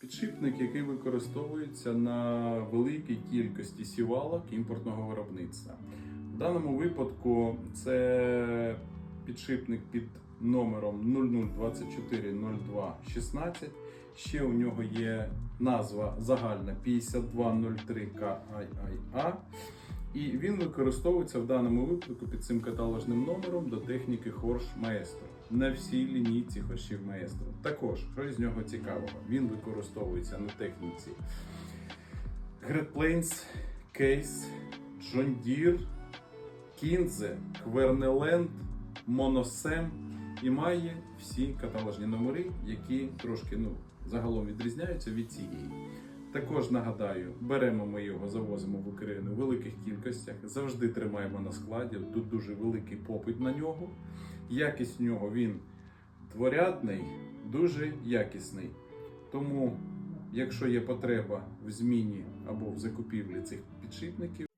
Підшипник, який використовується на великій кількості сівалок імпортного виробництва. В даному випадку це підшипник під номером 00240216. Ще у нього є назва загальна 5203KIIA. І він використовується в даному випадку під цим каталожним номером до техніки Хорш Маестро на всій лінійці хоршів Маестро. Також, що із нього цікавого, він використовується на техніці Great Plains, Case, John Deere, Kinze, Квернеленд, Моносем і має всі каталожні номери, які трошки ну, загалом відрізняються від цієї. Також нагадаю, беремо ми його, завозимо в Україну в великих кількостях, завжди тримаємо на складі. Тут дуже великий попит на нього. Якість нього він дворядний, дуже якісний. Тому, якщо є потреба в зміні або в закупівлі цих підшипників,